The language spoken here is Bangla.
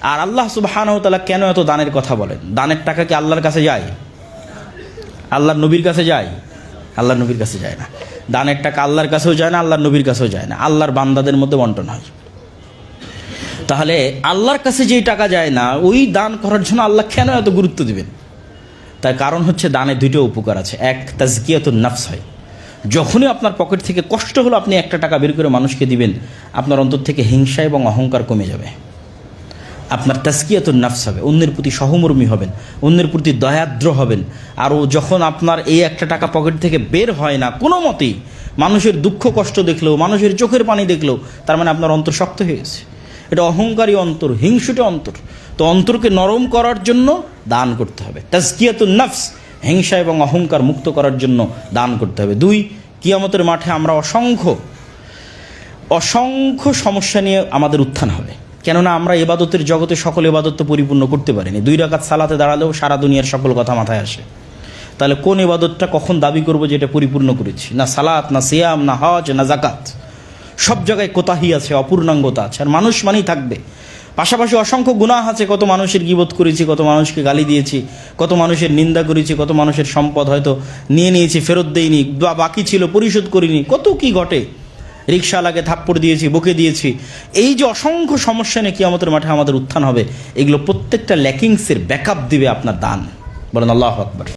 আর আল্লাহ সুবাহানতালা কেন এত দানের কথা বলেন? দানের টাকা কি আল্লাহর কাছে যায়? আল্লাহর নবীর কাছে যায়? আল্লাহর নবীর কাছে যায় না। দানের টাকা আল্লাহর কাছেও যায় না, আল্লাহর নবীর কাছেও যায় না। আল্লাহর বান্দাদের মধ্যে বন্টন হয়। তাহলে আল্লাহর কাছে যেই টাকা যায় না, ওই দান করার জন্য আল্লাহ কেন এত গুরুত্ব দিবেন? তার কারণ হচ্ছে দানে দুটো উপকার আছে। এক, তাজকিয়াতুন নাফস হয়। যখনই আপনার পকেট থেকে কষ্ট হলো আপনি একটা টাকা বের করে মানুষকে দিবেন, আপনার অন্তর থেকে হিংসা এবং অহংকার কমে যাবে। আপনার তাস্কিয়াতুন নাফস হবে, অন্যের প্রতি সহমর্মী হবেন, অন্যের প্রতি দয়াদ্র হবেন। আরও যখন আপনার এই একটা টাকা পকেট থেকে বের হয় না, কোনো মতেই মানুষের দুঃখ কষ্ট দেখলেও, মানুষের চোখের পানি দেখলেও তার মানে আপনার অন্তর শক্ত হয়ে গেছে। এটা অহংকারী অন্তর, হিংসুটে অন্তর। তো অন্তরকে নরম করার জন্য দান করতে হবে। তাজকিয়াতুন নাফস, হিংসা এবং অহংকার মুক্ত করার জন্য দান করতে হবে। দুই, কিয়ামতের মাঠে আমরা অসংখ্য অসংখ্য সমস্যা নিয়ে আমাদের উত্থান হবে। কেননা আমরা এবাদতের জগতে সকল এবাদত তো পরিপূর্ণ করতে পারিনি। দুই রাকাত সালাতে দাঁড়ালেও সারা দুনিয়ার সকল কথা মাথায় আসে। তাহলে কোন এবাদতটা কখন দাবি করব যে এটা পরিপূর্ণ করেছি? না সালাত, না সিয়াম, না হজ, না জাকাত সব জায়গায় কোতাহি আছে, অপূর্ণাঙ্গতা আছে। আর মানুষ মানেই থাকবে। পাশাপাশি অসংখ্য গুনাহ আছে, কত মানুষের গিবোধ করেছি, কত মানুষকে গালি দিয়েছি, কত মানুষের নিন্দা করেছি, কত মানুষের সম্পদ হয়তো নিয়ে নিয়েছি, ফেরত দেইনি, বা বাকি ছিল, পরিশোধ করিনি। কত কি ঘটে? রিক্সাওয়ালাকে থাপ্পড় দিয়েছি, বকে দিয়েছি। এই যে অসংখ্য সমস্যা নিয়ে কিয়ামতের মাঠে আমাদের উত্থান হবে, এগুলো প্রত্যেকটা ল্যাকিংসের ব্যাকআপ দিবে আপনার দান। বলেন আল্লাহ আকবর।